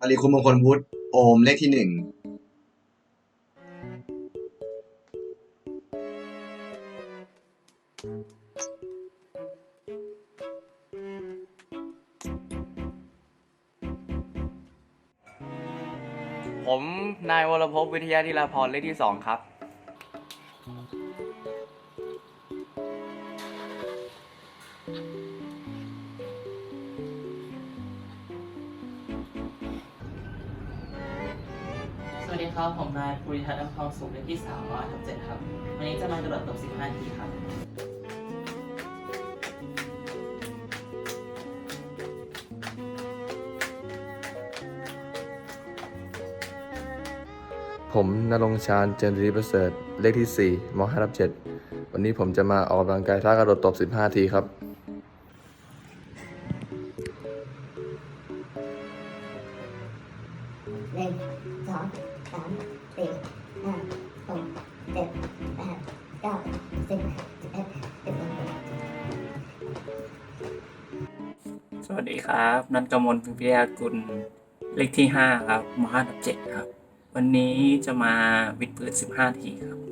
อลีคุณมงคลวุฒิโอมเลขที่หนึ่งผมนายวรพวิทยาธิราพรเลขที่สองครับ ดีครับผมนายภูริทัศน์อัมพรสุขเลขที่3ร้อยทับเจ็ดครับ วันนี้จะมากระโดดตบ15ทีครับ ผมนรงค์ชาญเจนรีประเสริฐเลขที่4ม5ทับ7วันนี้ผมจะมาออกกำลังกายท่ากระโดดตบ 15 ทีครับ หนึ่งสองสามสี่ห้าหกเจ็ดแปดเก้าสิบสิบเอ็ดสิบสองสวัสดีครับ นันกมลพิพิยากุลเลขที่ 5 ครับมห้าดับเจ็ดครับ วันนี้จะมาวิดพื้น15 ทีครับ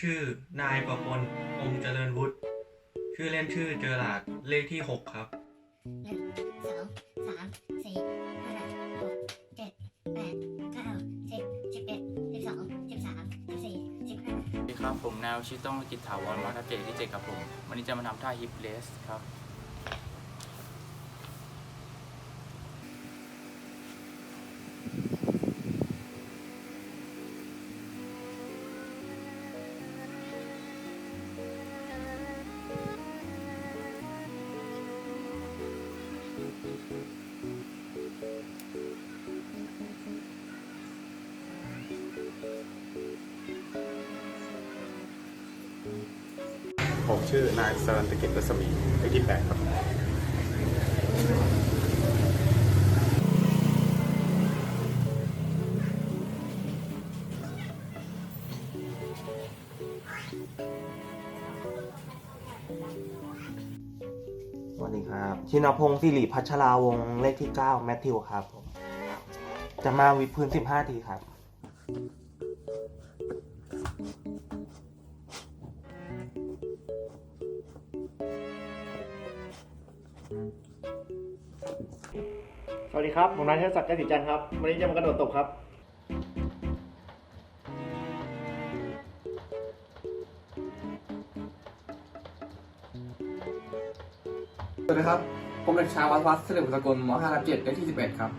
ชื่อนายประพลองค์เจริญวุฒิชื่อเล่นชื่อเจอหลาดเลขที่ 6 ครับ หนึ่งสองสามสี่ห้าหกเจ็ดแปดเก้าสิบสิบเอ็ดสิบสองสิบสามสิบสี่สิบห้า สวัสดีครับ ผมนายชิตต้องกิจถาวรมาทับเจที่เจ็ดครับผม วันนี้จะมาทำท่าฮิปเลสครับ ผมชื่อนายสรันตกิจรัศมีเลขที่8ครับสวัสดีครับ ชินพงศ์สิริพัชราวงศ์เลขที่ 9 แมทธิวครับผมจะมาวิดพื้น 15 ทีครับ สวัสดีครับ ผมนายเทศศักดิ์กสิจันทร์ครับ วันนี้จะมากระโดดตบครับ สวัสดีครับ ผมเด็กชายวัดวัดเสด็จสกลม 5 รับ7เลขที่ 11 ครับ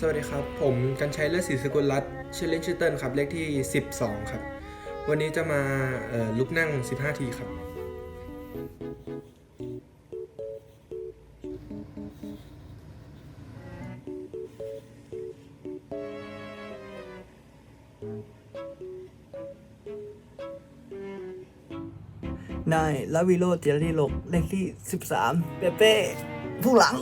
สวัสดีครับ ผมกันชัยเลิศศรีสกุลรัตน์ชื่อเล่นชื่อเติ้ลครับ เลขที่ 12 ครับ วันนี้จะมาลุกนั่ง 15 ทีครับ นายลาวิโรเจริญโลกเลขที่ 13 เปเป้ผู้หลัง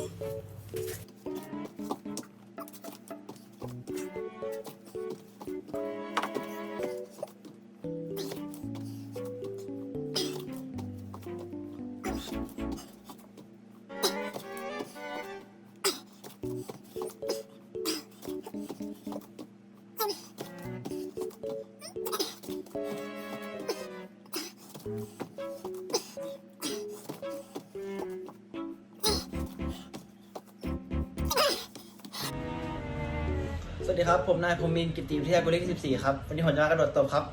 สวัสดีครับ ผมนายพรมินกิตติวิทยากุลเลขที่14 ครับ วันนี้ผมจะมากระโดดตบครับ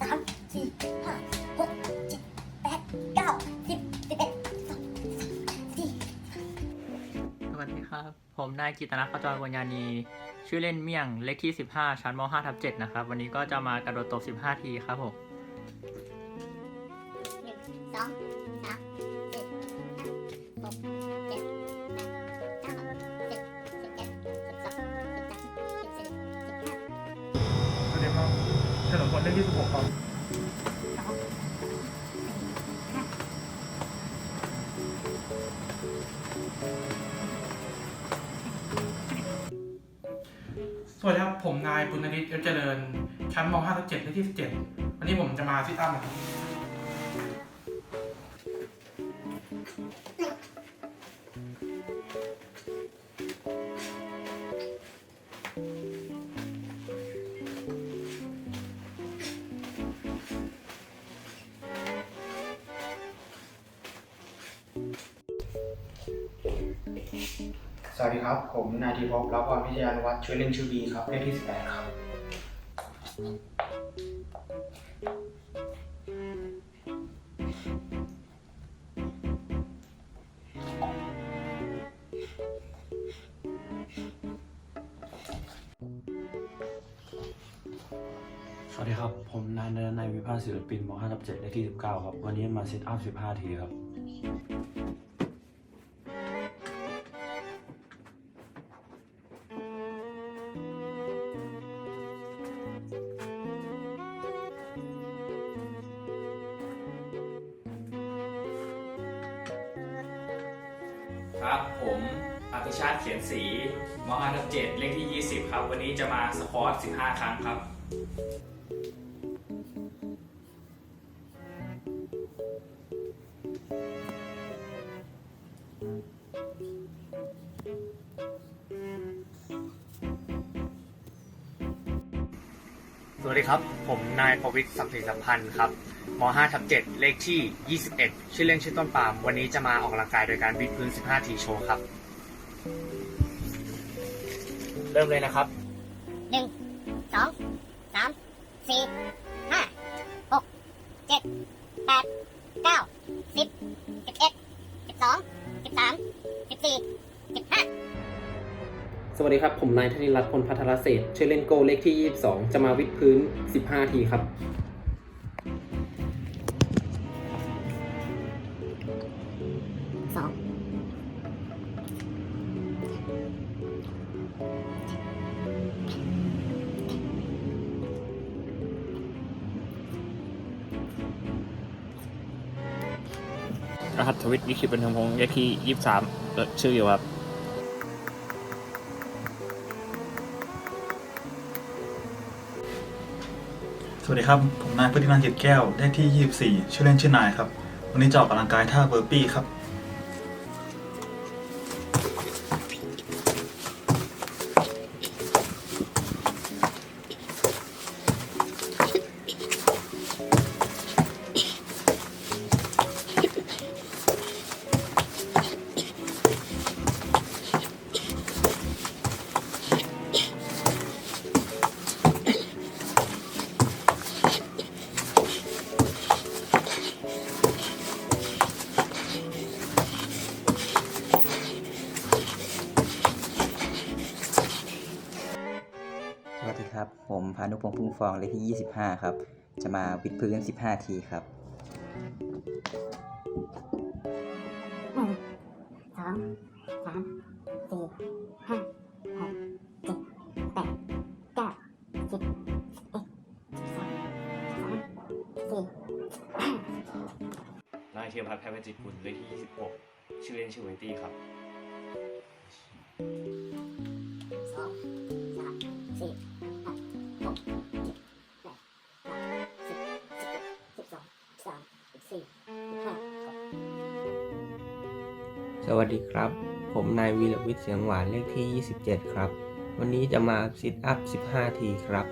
สามสี่ห้าหกเจ็ดแปดเก้าสิบสิบเอ็ดสิบสองสิบสามสี่ สวัสดีครับ ผมนายกิตนัทขจรวัญญานี ชื่อเล่นเมี่ยง เลขที่ 15 ชั้นม 5 ทับ7นะครับ วันนี้ก็จะมากระโดดตบ 15 ทีครับผม ถนนคนเลขที่ 16ครับสวัสดีครับ ผมนายปุณณฤทธิ์ยศเจริญ ชั้นม .5 ทับ7เลขที่ 17 วันนี้ผมจะมาซิทอัพนะครับ วัสดีครับ ผมนายธีภพรับพรพิทยานุวัฒน์ช่วยเล่นชื่อบีครับเลขที่ 18 ครับ สวัสดีครับ ผมนายนรนัยวิภาศิลปินม 5 ทับ7เลขที่ 19 ครับ วันนี้มาเซตอัพ 15 ทีครับ ม5ทับ7เลขที่ 20 ครับ วันนี้จะมาสควอต15 ครั้งครับ สวัสดีครับ ผมนายประวิตรสัมศรีสัมพันธ์ครับม5ทับ7เลขที่ 21 ชื่อเล่นชื่อต้นปาล์มวันนี้จะมาออกกำลังกายโดยการวิดพื้น 15 ทีโชว์ครับ เริ่มเลยนะครับ หนึ่งสองสามสี่ห้าหกเจ็ดแปดเก้าสิบสิบเอ็ดสิบสองสิบสามสิบสี่สิบห้าสวัสดีครับ ผมนายธนิรัตน์พลพัทรเศรษฐ์ชื่อเล่นโกเลขที่ 22 จะมาวิดพื้น 15 ทีครับ รหัสทวิตวิคิเป็นทางพงศ์เลขที่ยี่สิบสามชื่ออยู่ครับสวัสดีครับ ผมนายพุทธินันท์จิตแก้ว ได้ที่ 24 ชื่อเล่นชื่อนายครับ วันนี้จะออกกำลังกายท่าเบอร์ปี้ครับ สวัสดีครับ ผมพานุพงษ์พุ่งฟองเลขที่ 25 ครับ จะมาวิดพื้น 15 ทีครับหนึ่งสองสามสี่ห้าหกเจ็ดแปดเก้าสิบเอ็ดสิบสองสามสี่นายเทียมพัฒน์แพทย์จิตกุลเลขที่ 26 ชื่อเล่นชื่อเวตี้ครับ วัสดีครับ ผมนายวีรวิทย์เสียงหวานเลขที่ 27 ครับ วันนี้จะมาซิทอัพ 15 ทีครับ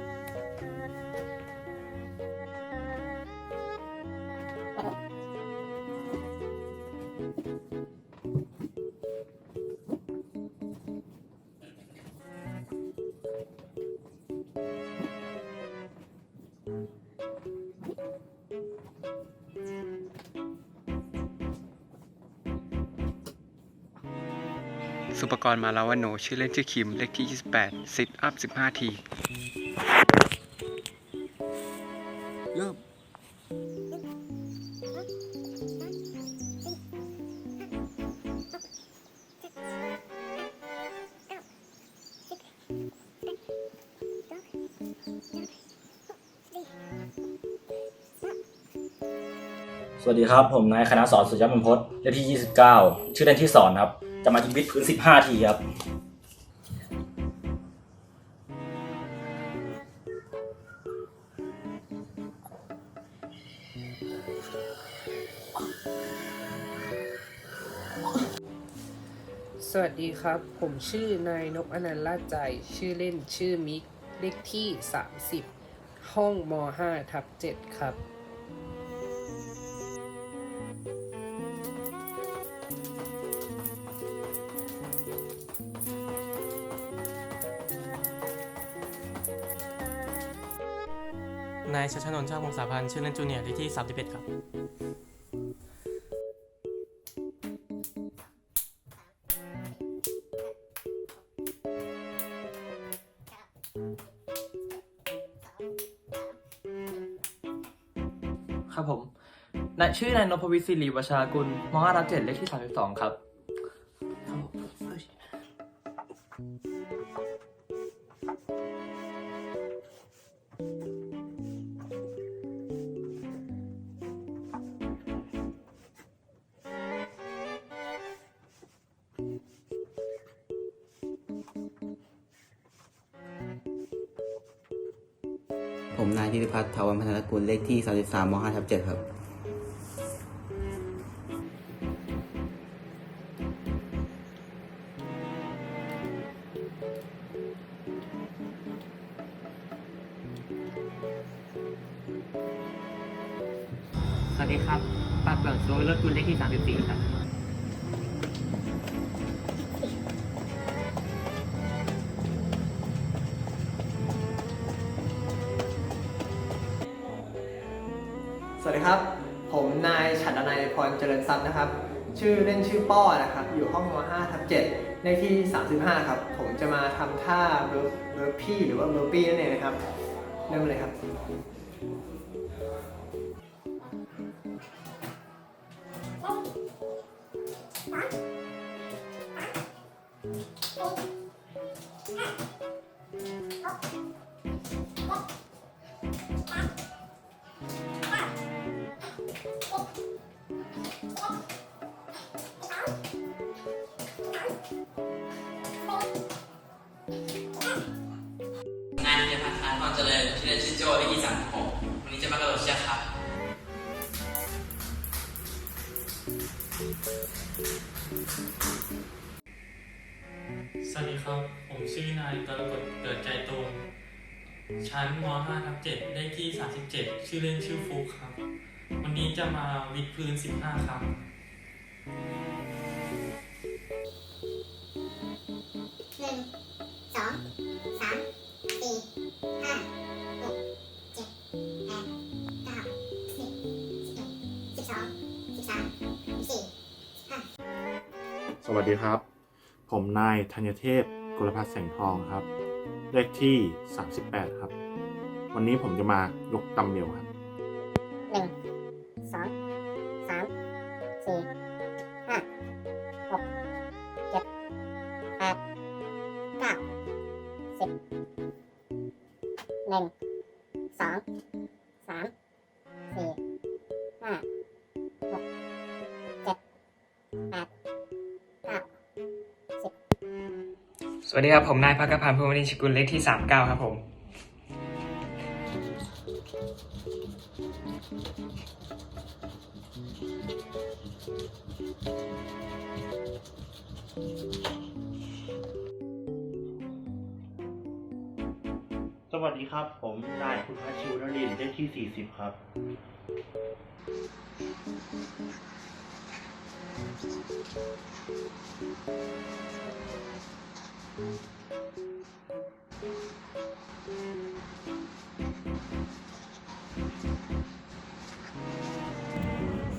สุปกรมาลาวันโน ชื่อเล่นชื่อคิม เลขที่ 28 ซิทอัพ 15 ทีเริ่มสวัสดีครับ ผมนายคณะสอนสุยมันพจน์เลขที่ 29 ชื่อเล่นที่สอนครับ จะมาที่วิทย์พื้น 15 ทีครับ สวัสดีครับ ผมชื่อนายนพอนันต์ลาดใจ ชื่อเล่นชื่อมิก เลขที่ 30 ห้องม 5 ทับ 7 ครับ นายชัชนนท์ชาติวงศาพันธ์ชื่อเล่นจูเนียร์เลขที่ 31 ครับ ครับผมนายชื่อนายนพวิศิริวชากุลม5รับ7เลขที่ 32 ครับ ทวันพัฒนกุลเลขที่ 33ม5ทับ7ครับสวัสดีครับปากเปิดโดยรถคุณเลขที่ 34 ครับ สวัสดีครับ ผมนายฉัตรนายพรเจริญทรัพย์นะครับ ชื่อเล่นชื่อป้อนะครับ อยู่ห้องม5ทับ7เลขที่ 35 ครับ ผมจะมาทำท่าเบิร์เบิร์พี่หรือว่าเบิร์ปี้นั่นเองนะครับ เริ่มเลยครับนายนภัทรพรเจริญชื่อเล่นชื่อโจเลขที่36วันนี้จะมากระโดดเชือกครับ สวัสดีครับ ผมชื่อนายกรกฎเกิดใจตรงชั้นม 5 ทับ7เลขที่ 37 ชื่อเล่นชื่อฟุกครับ วันนี้จะมาวิดพื้น 15 ครั้ง สวัสดีครับ ผมนายธัญเทพกุลพัฒน์แสงทองครับ เลขที่ 38 ครับ วันนี้ผมจะมายกตัมเบลครับหนึ่งสองสามสี่ห้าหก หนึ่งสองสามสี่ห้าหกเจ็ดแปดเก้าสิบสวัสดีครับ ผมนายพักพันธ์ภูมินิชกุลเลขที่ 39 ครับผม วัสดีครับ ผมนายพุทธชิวนรินเลขที่ 40 ครับ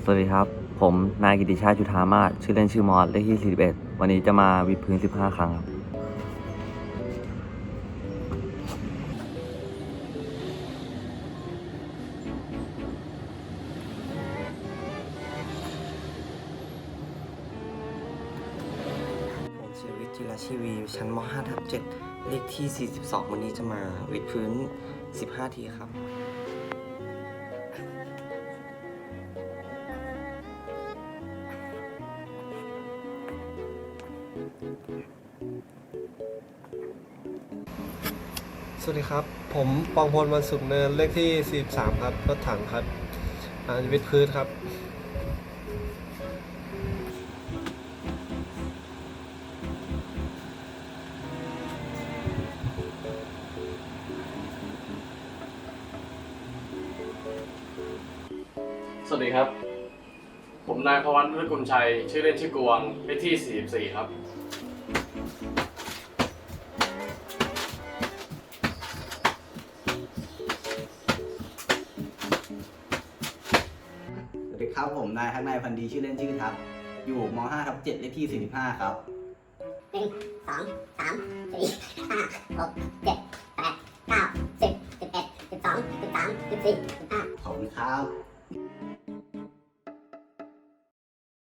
สวัสดีครับ ผมนายกิติชาติจุธามาศชื่อเล่นชื่อมอสเลขที่ 41 วันนี้จะมาวิดพื้น 15 ครั้งครับ ที่ 42 วันนี้จะมาวิดพื้น 15 ทีครับ สวัสดีครับ ผมปองพลวันสุขเนินเลขที่ 43 ครับ รถถังครับวิดพื้นครับ พวันฤกุลชัย ชื่อเล่นชื่อกวงเลขที่ 44 ครับ สวัสดีครับผมนายทักนายพันดีชื่อเล่นชื่อทับ อยู่ม .5 ทับ7เลขที่ 45 ครับ หนึ่งสองสามสี่ห้าหกเจ็ดแปดเก้าสิบสิบเอ็ดสิบสองสิบสามสิบสี่สิบห้า ขอบคุณครับ